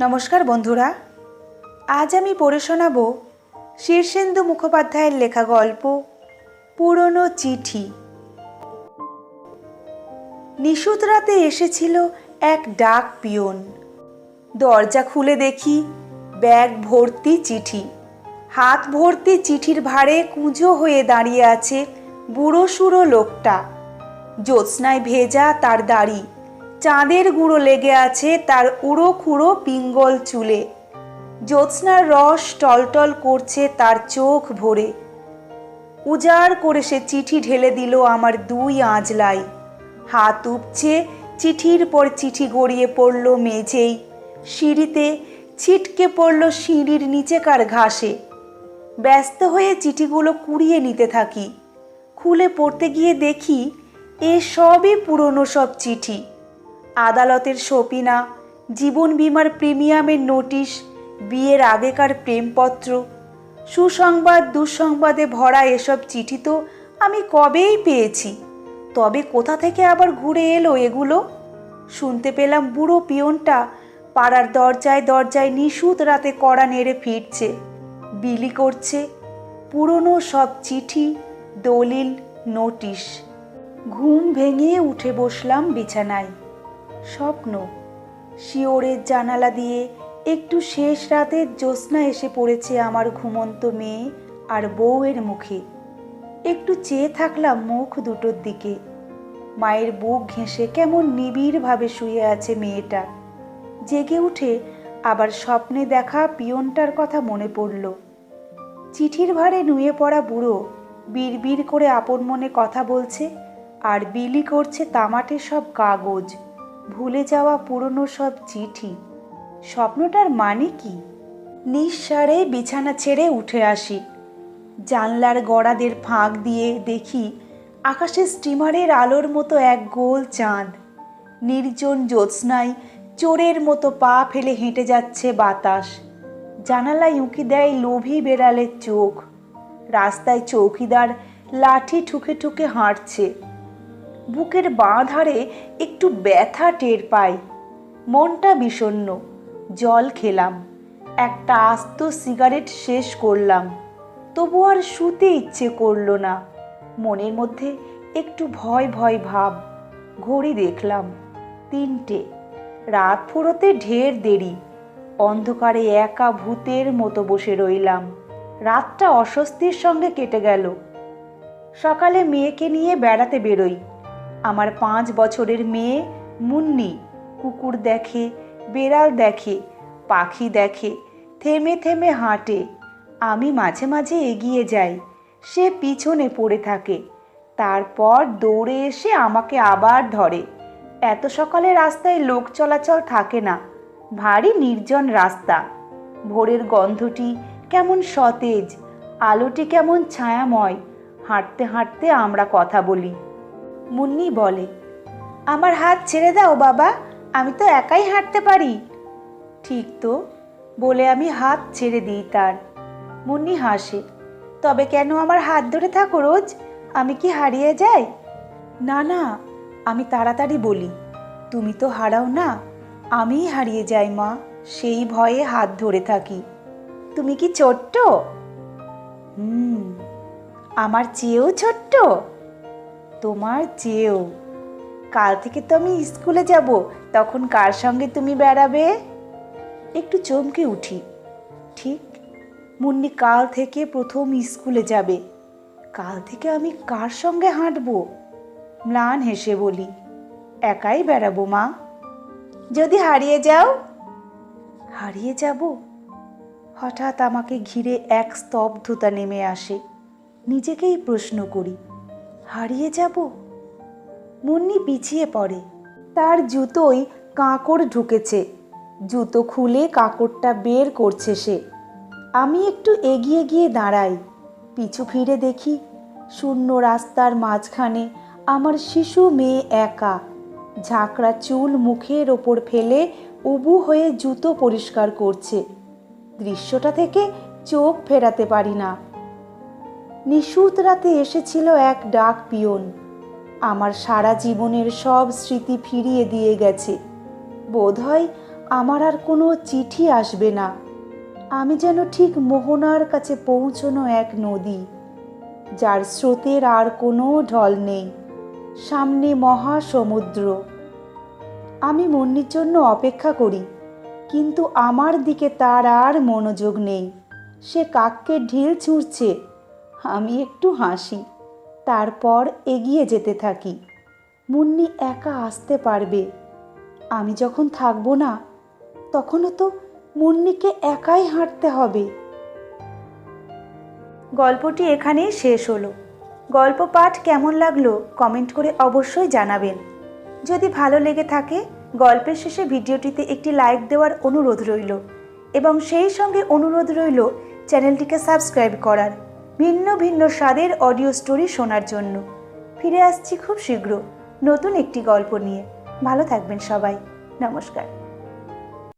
নমস্কার বন্ধুরা। আজ আমি পড়ে শোনাব শীর্ষেন্দু মুখোপাধ্যায়ের লেখা গল্প, পুরনো চিঠি। নিশুত রাতে এসেছিল এক ডাক পিয়ন। দরজা খুলে দেখি ব্যাগ ভর্তি চিঠি। হাত ভর্তি চিঠির ভারে কুঁজো হয়ে দাঁড়িয়ে আছে বুড়ো সুড়ো লোকটা। জ্যোৎস্নায় ভেজা তার দাড়ি। চাঁদের গুঁড়ো লেগে আছে তার উড়ো খুঁড়ো পিঙ্গল চুলে। জ্যোৎস্নার রস টলটল করছে তার চোখ ভরে। উজাড় করে সে চিঠি ঢেলে দিল আমার দুই আঁজলাই। হাত উপচে চিঠির পর চিঠি গড়িয়ে পড়ল মেঝেই। সিঁড়িতে ছিটকে পড়ল সিঁড়ির নিচেকার ঘাসে। ব্যস্ত হয়ে চিঠিগুলো কুড়িয়ে নিতে থাকি। খুলে পড়তে গিয়ে দেখি, এ সবই পুরনো সব চিঠি। আদালতের সপিনা, জীবন বিমার প্রিমিয়ামের নোটিশ, বিয়ের আগেকার প্রেমপত্র, সুসংবাদ, দুঃসংবাদে ভরা এসব চিঠি তো আমি কবেই পেয়েছি। তবে কোথা থেকে আবার ঘুরে এলো এগুলো? শুনতে পেলাম বুড়ো পিয়নটা পাড়ার দরজায় দরজায় নিশুত রাতে কড়া নেড়ে ফিরছে। বিলি করছে, পুরনো সব চিঠি, দলিল, নোটিশ। ঘুম ভেঙে উঠে বসলাম বিছানায়। স্বপ্ন। শিওরের জানালা দিয়ে একটু শেষ রাতের জ্যোৎস্না এসে পড়েছে আমার ঘুমন্ত মেয়ে আর বউয়ের মুখে। একটু চেয়ে থাকলাম মুখ দুটোর দিকে। মায়ের বুক ঘেঁষে কেমন নিবিড়ভাবে শুয়ে আছে মেয়েটা। জেগে উঠে আবার স্বপ্নে দেখা পিয়নটার কথা মনে পড়ল। চিঠির ভারে নুয়ে পড়া বুড়ো বিড়বিড় করে আপন মনে কথা বলছে আর বিলি করছে তামাটে সব কাগজ। ভুলে যাওয়া পুরনো সব চিঠি। স্বপ্নটার মানে কি? নিঃসারে বিছানা ছেড়ে উঠে আসি। জানলার গড়াদের ফাঁক দিয়ে দেখি আকাশে স্টিমারের আলোর মতো এক গোল চাঁদ। নির্জন জ্যোৎস্নায় চোরের মতো পা ফেলে হেঁটে যাচ্ছে বাতাস। জানালায় উঁকি দেয় লোভী বেড়ালের চোখ। রাস্তায় চৌকিদার লাঠি ঠুকে ঠুকে হাঁটছে। বুকের বাঁ ধারে একটু ব্যথা টের পাই। মনটা বিষণ্ণ, জল খেলাম, একটা আস্ত সিগারেট শেষ করলাম। তবু আর শুতে ইচ্ছে করল না। মনের মধ্যে একটু ভয় ভয় ভাব, ঘড়ি দেখলাম, তিনটে। রাত ফুরোতে ঢের দেরি, অন্ধকারে একা ভূতের মতো বসে রইলাম। রাতটা অস্বস্তির সঙ্গে কেটে গেল। সকালে মেয়েকে নিয়ে বেড়াতে বেরোই। আমার পাঁচ বছরের মেয়ে মুন্নি কুকুর দেখে, বেড়াল দেখে, পাখি দেখে, থেমে থেমে হাঁটে। আমি মাঝে মাঝে এগিয়ে যাই, সে পিছনে পড়ে থাকে। তারপর দৌড়ে এসে আমাকে আবার ধরে। এত সকালে রাস্তায় লোক চলাচল থাকে না, ভারী নির্জন রাস্তা। ভোরের গন্ধটি কেমন সতেজ, আলোটি কেমন ছায়াময়, হাঁটতে হাঁটতে আমরা কথা বলি। মুন্নি বলে, আমার হাত ছেড়ে দাও বাবা, আমি তো একাই হাঁটতে পারি। ঠিক তো, বলে আমি হাত ছেড়ে দিই তার। মুন্নি হাসে, তবে কেন আমার হাত ধরে থাকো রোজ? আমি কি হারিয়ে যাই? না না, আমি তাড়াতাড়ি বলি, তুমি তো হারাও না, আমিই হারিয়ে যাই মা, সেই ভয়ে হাত ধরে থাকি। তুমি কি ছোট্ট? হুম, আমার চেয়েও ছোট্ট? তোমার চেয়েও। কাল থেকে তো আমি স্কুলে যাব, তখন কার সঙ্গে তুমি বেড়াবে? একটু চমকে উঠি। ঠিক, মুন্নি কাল থেকে প্রথম স্কুলে যাবে। কাল থেকে আমি কার সঙ্গে হাঁটবো? ম্লান হেসে বলি, একাই বেড়াবো মা। যদি হারিয়ে যাও? হারিয়ে যাব? হঠাৎ আমাকে ঘিরে এক স্তব্ধতা নেমে আসে। নিজেকেই প্রশ্ন করি হারিয়ে যাব? মুন্নি পিছিয়ে পড়ে। তার জুতোয় কাঁকড় ঢুকেছে। জুতো খুলে কাঁকড়টা বের করছে সে। আমি একটু এগিয়ে গিয়ে দাঁড়াই। পিছু ফিরে দেখি শূন্য রাস্তার মাঝখানে আমার শিশু মেয়ে একা। ঝাঁকড়া চুল মুখের ওপর ফেলে উবু হয়ে জুতো পরিষ্কার করছে। দৃশ্যটা থেকে চোখ ফেরাতে পারি না। নিশুত রাতে এসেছিল এক ডাক পিয়ন। আমার সারা জীবনের সব স্মৃতি ফিরিয়ে দিয়ে গেছে। বোধহয় আমার আর কোনো চিঠি আসবে না। আমি যেন ঠিক মোহনার কাছে পৌঁছনো এক নদী, যার স্রোতের আর কোনো ঢল নেই, সামনে মহা সমুদ্র আমি মুন্নির জন্য অপেক্ষা করি, কিন্তু আমার দিকে তার আর মনোযোগ নেই। সে কাককে ঢিল ছুঁড়ছে আমি একটু হাসি। তারপর এগিয়ে যেতে থাকি। মুন্নি একা আসতে পারবে। আমি যখন থাকব না, তখনও তো মুন্নিকে একাই হাঁটতে হবে। গল্পটি এখানেই শেষ হলো। গল্প পাঠ কেমন লাগল কমেন্ট করে অবশ্যই জানাবেন। যদি ভালো লেগে থাকে, গল্পের শেষে ভিডিওটিতে একটি লাইক দেওয়ার অনুরোধ রইল এবং সেই সঙ্গে অনুরোধ রইল চ্যানেলটিকে সাবস্ক্রাইব করার। ভিন্ন ভিন্ন স্বাদের অডিও স্টোরি শোনার জন্য। ফিরে আসছি খুব শীঘ্র। নতুন একটি গল্প নিয়ে। ভালো থাকবেন সবাই। নমস্কার।